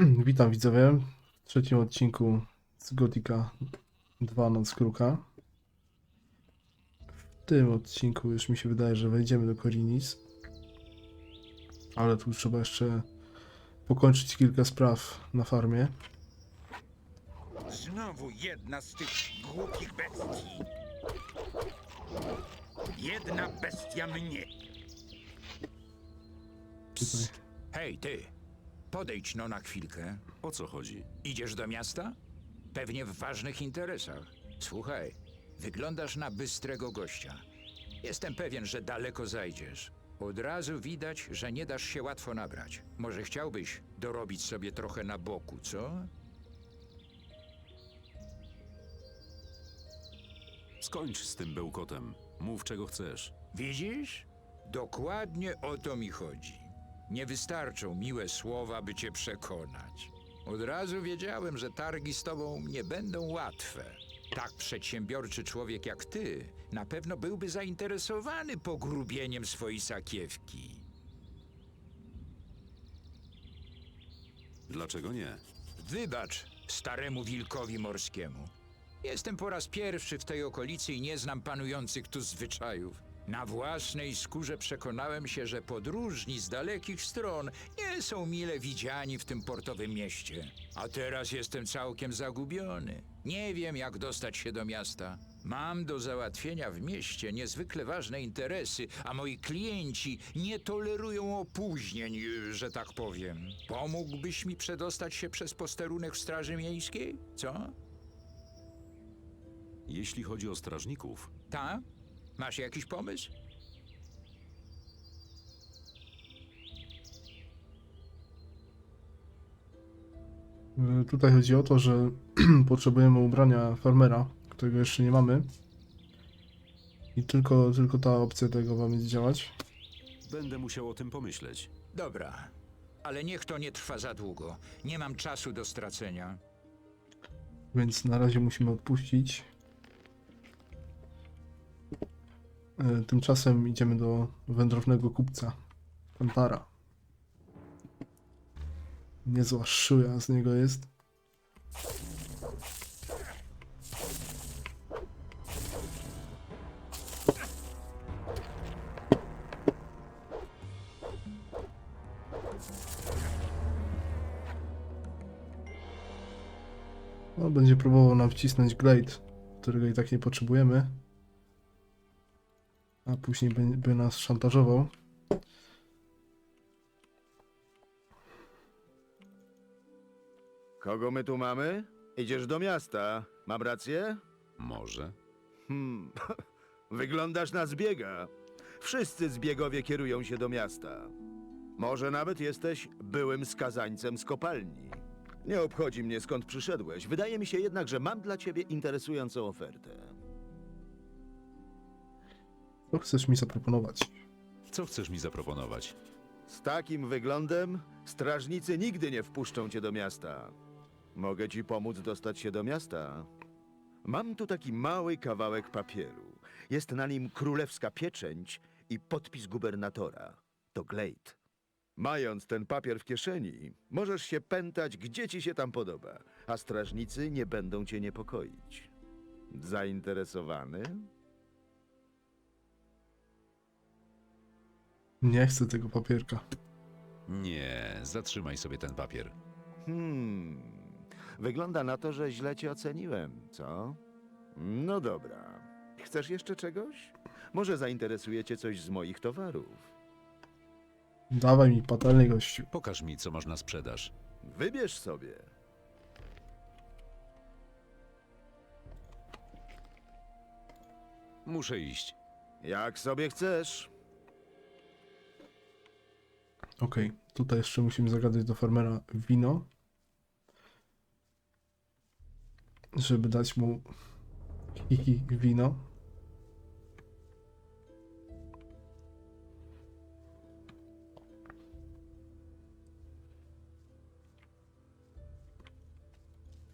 Witam widzowie w trzecim odcinku z Gotika 2 Noc Kruka. W tym odcinku już mi się wydaje, że wejdziemy do Korinis. Ale tu trzeba jeszcze pokończyć kilka spraw na farmie. Znowu jedna z tych głupich bestii. Jedna bestia mnie. Tutaj. Hej, ty. Podejdź no na chwilkę. O co chodzi? Idziesz do miasta? Pewnie w ważnych interesach. Słuchaj, wyglądasz na bystrego gościa. Jestem pewien, że daleko zajdziesz. Od razu widać, że nie dasz się łatwo nabrać. Może chciałbyś dorobić sobie trochę na boku, co? Skończ z tym bełkotem. Mów czego chcesz. Widzisz? Dokładnie o to mi chodzi. Nie wystarczą miłe słowa, by cię przekonać. Od razu wiedziałem, że targi z tobą nie będą łatwe. Tak przedsiębiorczy człowiek jak ty na pewno byłby zainteresowany pogrubieniem swojej sakiewki. Dlaczego nie? Wybacz staremu wilkowi morskiemu. Jestem po raz pierwszy w tej okolicy i nie znam panujących tu zwyczajów. Na własnej skórze przekonałem się, że podróżni z dalekich stron nie są mile widziani w tym portowym mieście. A teraz jestem całkiem zagubiony. Nie wiem, jak dostać się do miasta. Mam do załatwienia w mieście niezwykle ważne interesy, a moi klienci nie tolerują opóźnień, że tak powiem. Pomógłbyś mi przedostać się przez posterunek w Straży Miejskiej? Co? Jeśli chodzi o strażników, Ta? Masz jakiś pomysł? Y, Tutaj chodzi o to, że potrzebujemy ubrania farmera, którego jeszcze nie mamy. I tylko, tylko ta opcja tego ma mieć działać. będę musiał o tym pomyśleć. Dobra, ale niech to nie trwa za długo. Nie mam czasu do stracenia. Więc na razie musimy odpuścić. Tymczasem idziemy do wędrownego kupca. Kantara. Niezła szuja z niego jest. No, będzie próbował nam wcisnąć Glade, którego i tak nie potrzebujemy. A później by, by nas szantażował. Kogo my tu mamy? Idziesz do miasta. Mam rację? Może? Hmm. Wyglądasz na zbiega. Wszyscy zbiegowie kierują się do miasta. Może nawet jesteś byłym skazańcem z kopalni. Nie obchodzi mnie skąd przyszedłeś. Wydaje mi się jednak, że mam dla ciebie interesującą ofertę. Co chcesz mi zaproponować? Co chcesz mi zaproponować? Z takim wyglądem strażnicy nigdy nie wpuszczą cię do miasta. Mogę ci pomóc dostać się do miasta. Mam tu taki mały kawałek papieru. Jest na nim królewska pieczęć i podpis gubernatora. To Glade. Mając ten papier w kieszeni, możesz się pętać, gdzie ci się tam podoba, a strażnicy nie będą cię niepokoić. Zainteresowany? Nie chcę tego papierka. Nie, zatrzymaj sobie ten papier. Hmm. Wygląda na to, że źle cię oceniłem, co? No dobra. Chcesz jeszcze czegoś? Może zainteresuje cię coś z moich towarów. Dawaj mi patelny gościu. Pokaż mi, co masz na sprzedaż. Wybierz sobie. Muszę iść. Jak sobie chcesz. Okej, tutaj jeszcze musimy zagadać do farmera wino. Żeby dać mu hihi wino.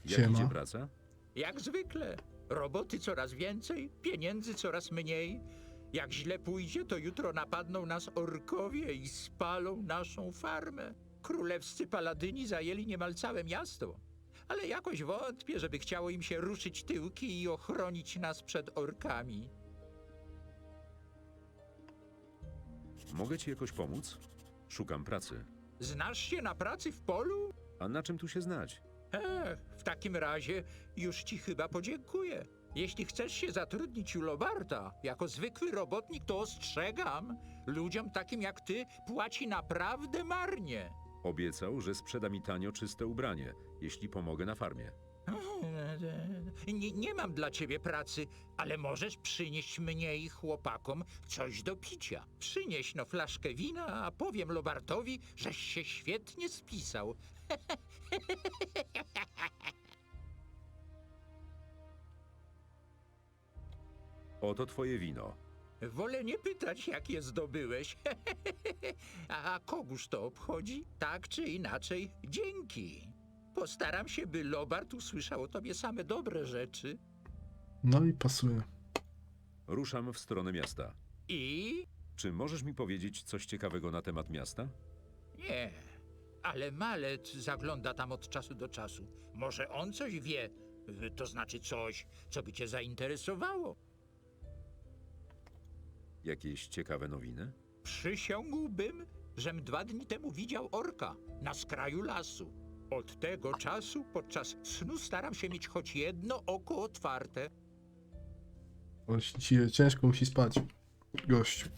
Jak Siema. idzie praca? Jak zwykle. Roboty coraz więcej, pieniędzy coraz mniej. Jak źle pójdzie, to jutro napadną nas orkowie i spalą naszą farmę. Królewscy paladyni zajęli niemal całe miasto. Ale jakoś wątpię, żeby chciało im się ruszyć tyłki i ochronić nas przed orkami. Mogę ci jakoś pomóc? Szukam pracy. Znasz się na pracy w polu? A na czym tu się znać? Ech, w takim razie już ci chyba podziękuję. Jeśli chcesz się zatrudnić u Lobarta jako zwykły robotnik, to ostrzegam. Ludziom takim jak ty płaci naprawdę marnie. Obiecał, że sprzeda mi tanio czyste ubranie, jeśli pomogę na farmie. Nie, nie mam dla ciebie pracy, ale możesz przynieść mnie i chłopakom coś do picia. Przynieś no flaszkę wina, a powiem Lobartowi, żeś się świetnie spisał. Oto twoje wino. Wolę nie pytać, jak je zdobyłeś. A kogóż to obchodzi? Tak czy inaczej, dzięki. Postaram się, by Lobart usłyszał o tobie same dobre rzeczy. No i pasuje. Ruszam w stronę miasta. I Czy możesz mi powiedzieć coś ciekawego na temat miasta? nie. Ale Malet zagląda tam od czasu do czasu. Może on coś wie, y, to znaczy coś, co by cię zainteresowało. Jakieś ciekawe nowiny? Przysiągłbym, żem dwa dni temu widział orka na skraju lasu. Od tego czasu podczas snu staram się mieć choć jedno oko otwarte. On ci ciężko musi spać. Gościu.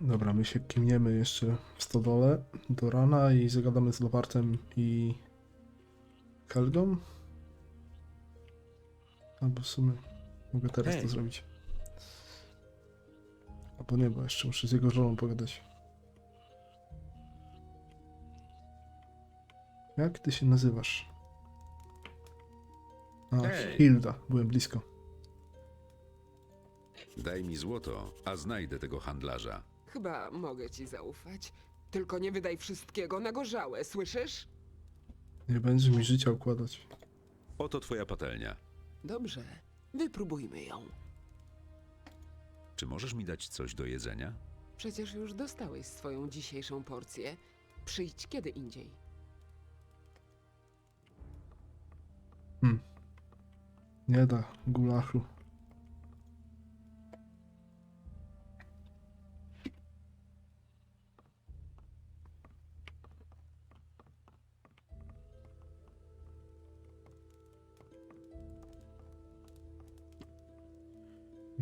Dobra, my się kimniemy jeszcze w stodole do rana i zagadamy z Lobartem i Helgą. Albo w sumie mogę teraz Hej. to zrobić. Albo nie, bo jeszcze muszę z jego żoną pogadać. Jak ty się nazywasz? A, Hej. Hilda, byłem blisko. Daj mi złoto, a znajdę tego handlarza. Chyba mogę ci zaufać. Tylko nie wydaj wszystkiego na gorzałe, słyszysz? Nie będzie mi życia układać. Oto twoja patelnia. Dobrze, wypróbujmy ją. Czy możesz mi dać coś do jedzenia? Przecież już dostałeś swoją dzisiejszą porcję. Przyjdź kiedy indziej. Nie da gulaszu.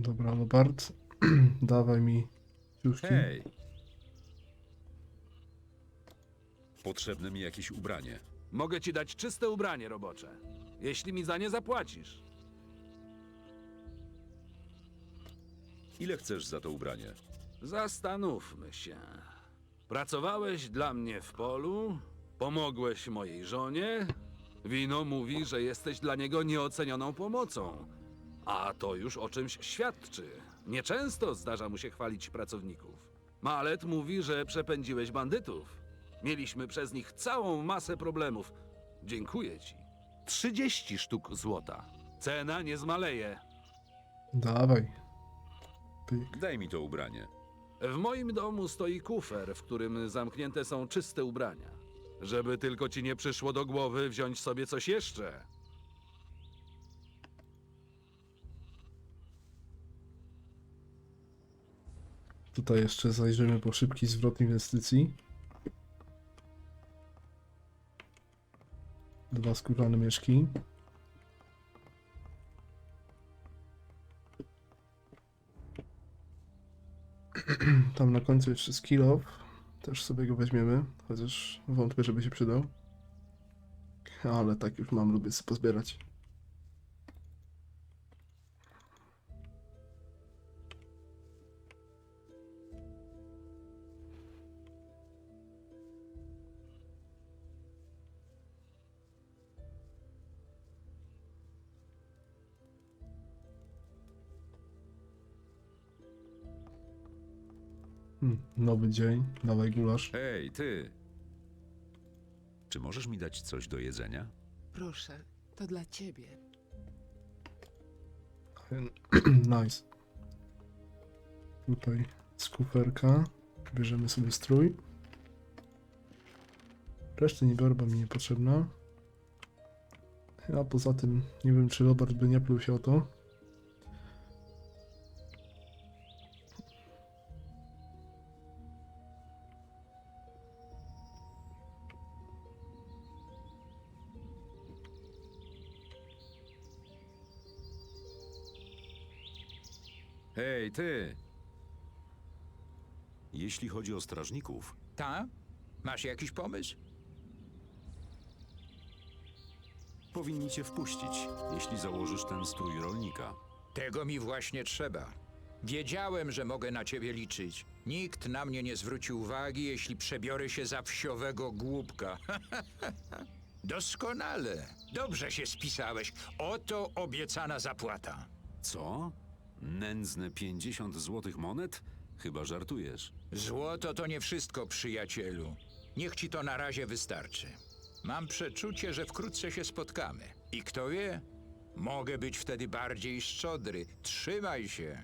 Dobra, no Bart, dawaj mi ciuszki. Hej! Potrzebne mi jakieś ubranie. Mogę ci dać czyste ubranie robocze, jeśli mi za nie zapłacisz. Ile chcesz za to ubranie? Zastanówmy się. Pracowałeś dla mnie w polu, pomogłeś mojej żonie. Wino mówi, że jesteś dla niego nieocenioną pomocą. A to już o czymś świadczy. Nieczęsto zdarza mu się chwalić pracowników. Malet mówi, że przepędziłeś bandytów. Mieliśmy przez nich całą masę problemów. Dziękuję ci. 30 sztuk złota. Cena nie zmaleje. Dawaj. Pyk. Daj mi to ubranie. W moim domu stoi kufer, w którym zamknięte są czyste ubrania. Żeby tylko ci nie przyszło do głowy wziąć sobie coś jeszcze. Tutaj jeszcze zajrzymy po szybki zwrot inwestycji. Dwa skórzane mieszki. Tam na końcu jeszcze skill off. Też sobie go weźmiemy, chociaż wątpię, żeby się przydał. Ale tak już mam, lubię sobie pozbierać. Hmm, nowy dzień, dawaj gulasz. Hej, ty! Czy możesz mi dać coś do jedzenia? Proszę, to dla ciebie. nice. Tutaj z kuferka. Bierzemy sobie strój. Reszty nie biorę, bo mi niepotrzebna. A poza tym nie wiem, czy Robert by nie pluł się o to. Hej, ty! Jeśli chodzi o strażników, Ta? Masz jakiś pomysł? powinni cię wpuścić, jeśli założysz ten strój rolnika. Tego mi właśnie trzeba. Wiedziałem, że mogę na ciebie liczyć. Nikt na mnie nie zwróci uwagi, jeśli przebiorę się za wsiowego głupka. Doskonale. Dobrze się spisałeś. Oto obiecana zapłata. Co? Nędzne 50 złotych monet? Chyba żartujesz. Złoto to nie wszystko, przyjacielu. Niech ci to na razie wystarczy. Mam przeczucie, że wkrótce się spotkamy. I kto wie, mogę być wtedy bardziej szczodry. Trzymaj się.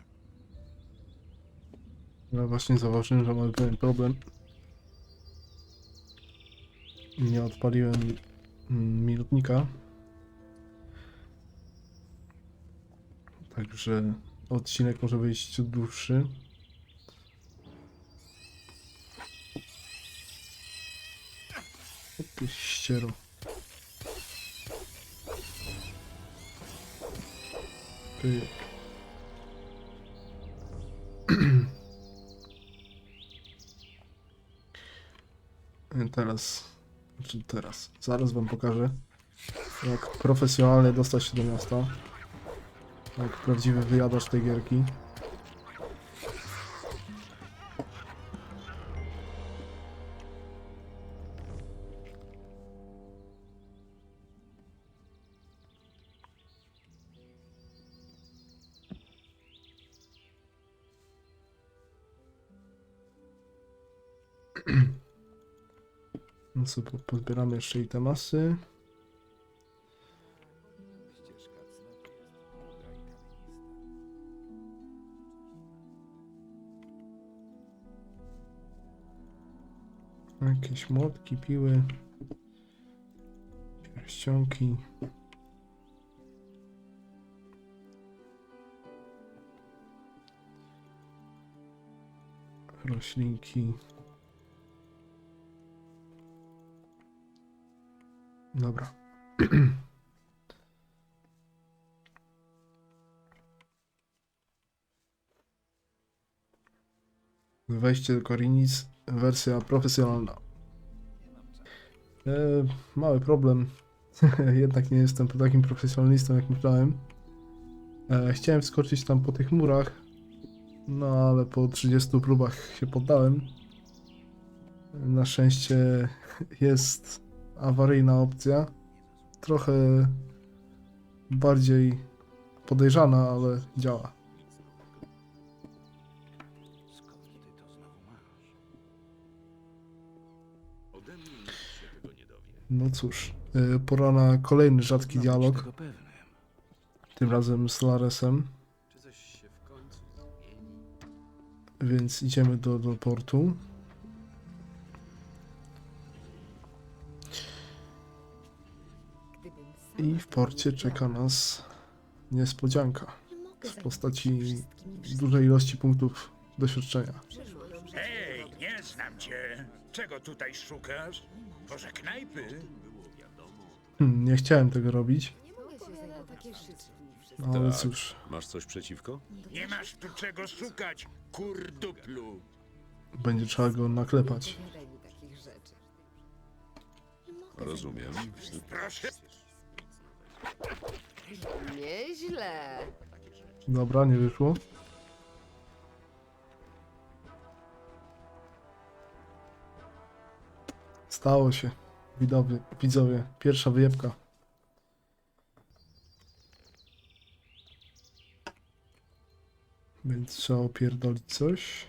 Ja właśnie zauważyłem, że mamy pewien problem. Nie odpaliłem mm, minutnika. Także odcinek może wyjść dłuższy. Jakieś ściero. Pyk. Teraz, znaczy teraz, zaraz wam pokażę jak profesjonalnie dostać się do miasta. Jak prawdziwy wyjadacz tej gierki. No co, po- pozbieramy jeszcze i te masy. Jakieś młotki, piły. Pierścionki. Roślinki. Dobra. Wejście do Korinic, wersja profesjonalna. E, mały problem. Jednak nie jestem takim profesjonalistą, jak myślałem. E, chciałem wskoczyć tam po tych murach, no ale po 30 próbach się poddałem. Na szczęście jest awaryjna opcja. Trochę bardziej podejrzana, ale działa. No cóż, y, pora na kolejny rzadki dialog. Tym razem z Laresem. Więc idziemy do, do portu. I w porcie czeka nas niespodzianka w postaci dużej ilości punktów doświadczenia. Hej, nie znam cię. Czego tutaj szukasz? Może knajpy? Hmm, nie chciałem tego robić, no ale Tak. cóż, Masz coś przeciwko? Nie masz tu czego szukać, kurduplu. będzie trzeba go naklepać. Rozumiem. Proszę. Nieźle. Dobra, nie wyszło. Stało się. Widowie, widzowie, pierwsza wyjebka. Więc trzeba opierdolić coś.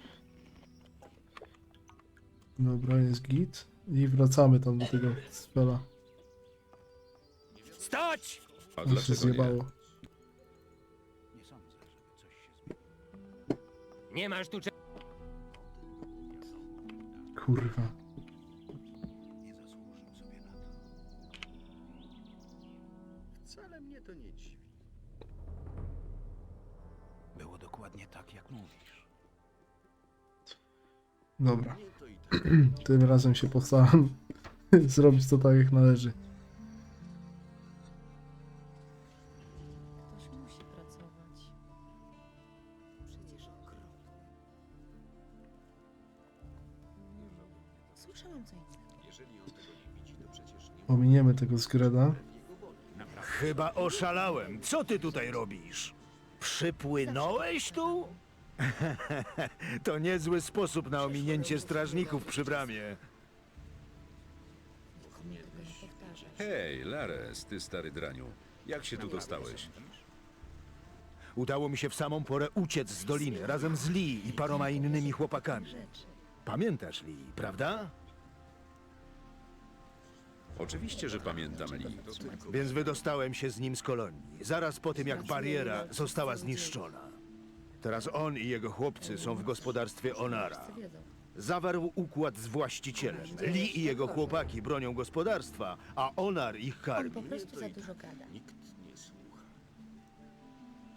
Dobra, jest git. I wracamy tam do tego spela. Stać! A On się zjebało. Nie masz tu czego. kurwa. Dobra. Tym razem się postaram zrobić to tak jak należy. Ktoś musi pracować. Przecież okropne. Słyszałam co innego. Ominiemy tego zgreda. Chyba oszalałem. Co ty tutaj robisz? Przypłynąłeś tu? To niezły sposób na ominięcie strażników przy bramie. Hej, Lares, ty stary draniu. Jak się tu dostałeś? Udało mi się w samą porę uciec z doliny razem z Lee i paroma innymi chłopakami. Pamiętasz Lee, prawda? Oczywiście, że pamiętam Lee. Więc wydostałem się z nim z kolonii, zaraz po tym jak bariera została zniszczona. Teraz on i jego chłopcy są w gospodarstwie Onara. Zawarł układ z właścicielem. Lee i jego chłopaki bronią gospodarstwa, a Onar ich On karmi. po prostu za dużo gada.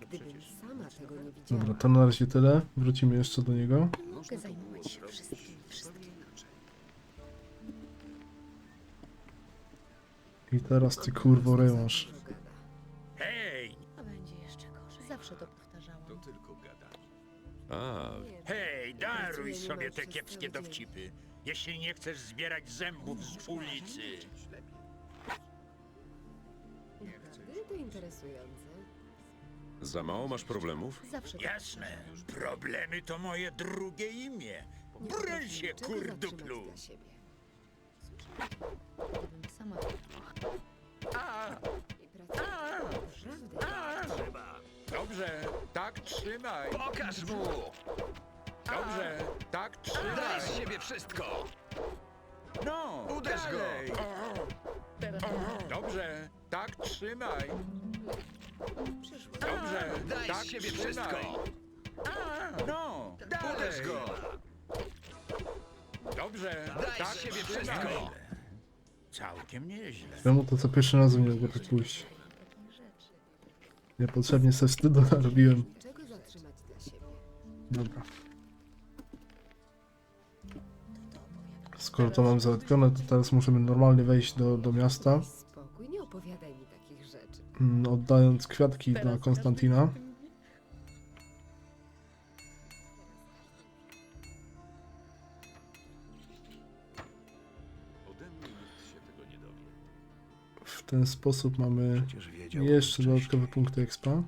Gdybym sama tego nie widziała. Dobra, to na razie tyle. Wrócimy jeszcze do niego. Mogę zajmować się wszystkim. Wszystkim. I teraz ty kurwo rewanż. A, hej, daruj sobie te kiepskie dowcipy. Jeśli nie chcesz zbierać zębów z ulicy. Naprawdę to interesujące. za mało masz problemów? Zawsze to Jasne, problemy to moje drugie imię. Nie potrafię się, niczego kurduplu. zatrzymać dla siebie. Gdybym sama... Dobrze, tak trzymaj. Pokaż mu! Dobrze, tak trzymaj. Daj z siebie wszystko! No, uderz go! Dobrze, tak trzymaj. Dobrze, daj tak z siebie wszystko! No, uderz go! Dobrze, daj tak z siebie wszystko! Całkiem nieźle. Czemu to co pierwszy raz nie mogę pójść? Niepotrzebnie sobie wstydu narobiłem. Dobra. Skoro to mam załatwione, to teraz możemy normalnie wejść do, do miasta, Spokój, nie opowiadaj mi takich rzeczy. mm, oddając kwiatki dla Konstantina. W ten sposób mamy Przecież jeszcze dodatkowe punkty expa.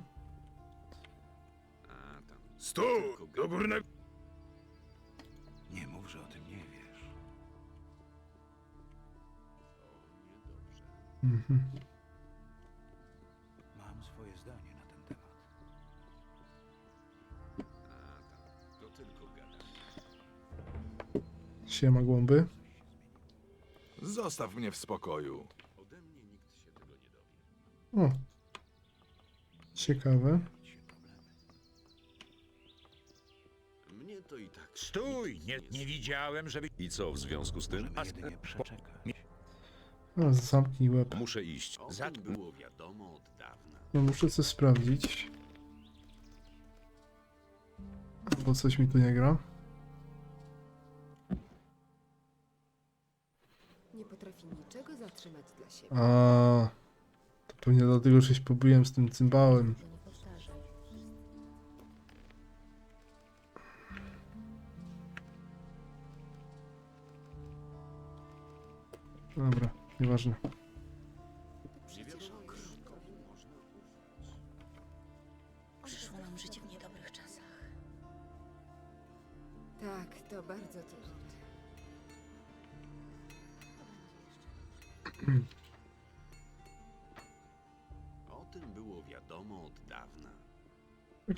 Stół! Do górnego... Nie mów, że o tym nie wiesz. Mhm. Mam swoje zdanie na ten temat. Siema głąby. Zostaw mnie w spokoju. O. Ciekawe. Stój! Nie, nie widziałem, żeby... I co w związku z tym? Możemy jedynie przeczekać. No, zamknij łeb. Muszę iść. Zatm... No, muszę coś sprawdzić. Bo coś mi tu nie gra. Nie potrafi niczego zatrzymać dla siebie. A, to pewnie dlatego, że się pobiłem z tym cymbałem. Nie. Dobra, nieważne.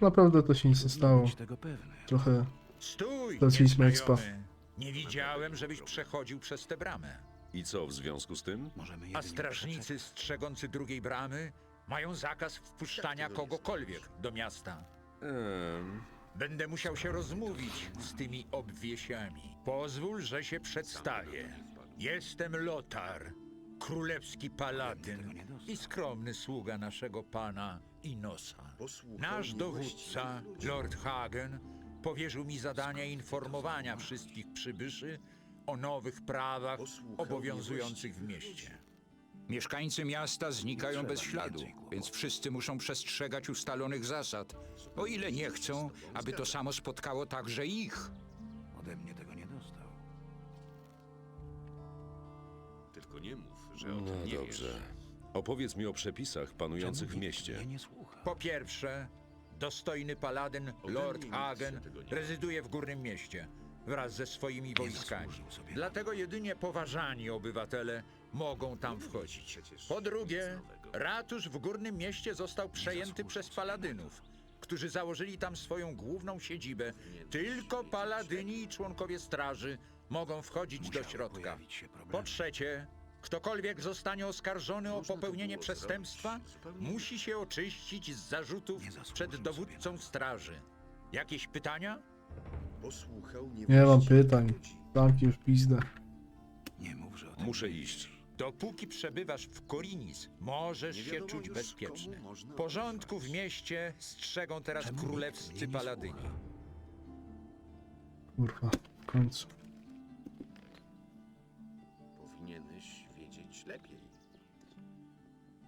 Naprawdę to się nic nie stało. Trochę Stój, Straciliśmy expa. nieznajomy. Nie widziałem, żebyś przechodził przez tę bramę. I co w związku z tym? Możemy A strażnicy strzegący drugiej bramy mają zakaz wpuszczania kogokolwiek do miasta. Ehm, Będę musiał się rozmówić z tymi obwiesiami. Pozwól, że się przedstawię. Jestem Lotar, królewski paladyn i skromny sługa naszego pana Inosa. Nasz dowódca, Lord Hagen, powierzył mi zadanie informowania wszystkich przybyszy o nowych prawach obowiązujących w mieście. Mieszkańcy miasta znikają bez śladu, więc wszyscy muszą przestrzegać ustalonych zasad, o ile nie chcą, aby to samo spotkało także ich. Ode mnie tego nie dostał. Tylko nie mów, że o tym No nie dobrze. wiesz. Opowiedz mi o przepisach panujących w mieście. Nie słucha. Po pierwsze, dostojny paladyn Lord Hagen rezyduje w Górnym Mieście wraz ze swoimi wojskami. Dlatego jedynie poważani obywatele mogą tam wchodzić. Po drugie, ratusz w Górnym Mieście został przejęty przez paladynów, którzy założyli tam swoją główną siedzibę. Tylko paladyni i członkowie straży mogą wchodzić do środka. Po trzecie, ktokolwiek zostanie oskarżony o popełnienie przestępstwa, musi się oczyścić z zarzutów przed dowódcą straży. Jakieś pytania? Posłuchał Nie mam pytań. Zamknij już pizdę. Nie mów, że o tym Muszę iść. Dopóki przebywasz w Korinis, możesz Nie się wiadomo czuć już, bezpieczny. komu można Porządku w mieście strzegą teraz królewscy paladyni. Kurwa, w końcu. Lepiej.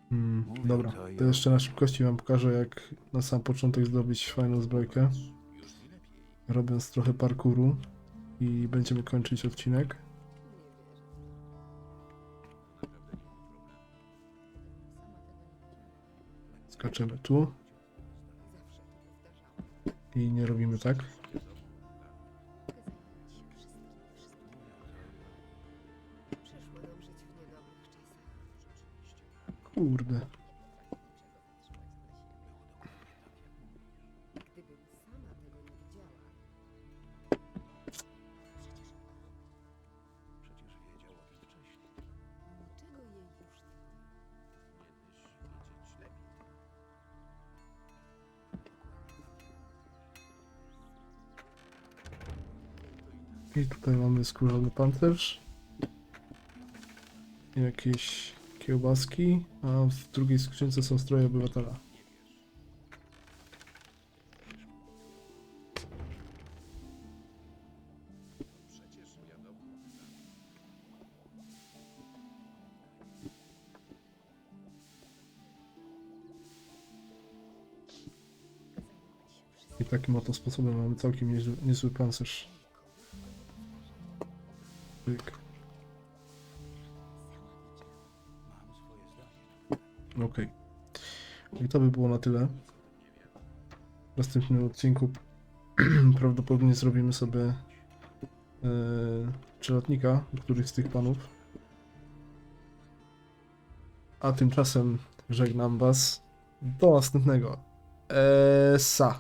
Hmm, Mówię dobra, to jeszcze na szybkości wam pokażę, jak na sam początek zdobyć fajną zbrojkę. Robiąc trochę parkouru i będziemy kończyć odcinek. Skaczemy tu i nie robimy tak. Lepiej. I tutaj mamy skórzany pancerz. I Jakieś kiełbaski, a w drugiej skrzynce są stroje obywatela. I takim oto sposobem mamy całkiem niezły, niezły pancerz. Okej. I to by było na tyle. W następnym odcinku prawdopodobnie zrobimy sobie e, przelotnika których z tych panów. A tymczasem żegnam was. Do następnego. Esa.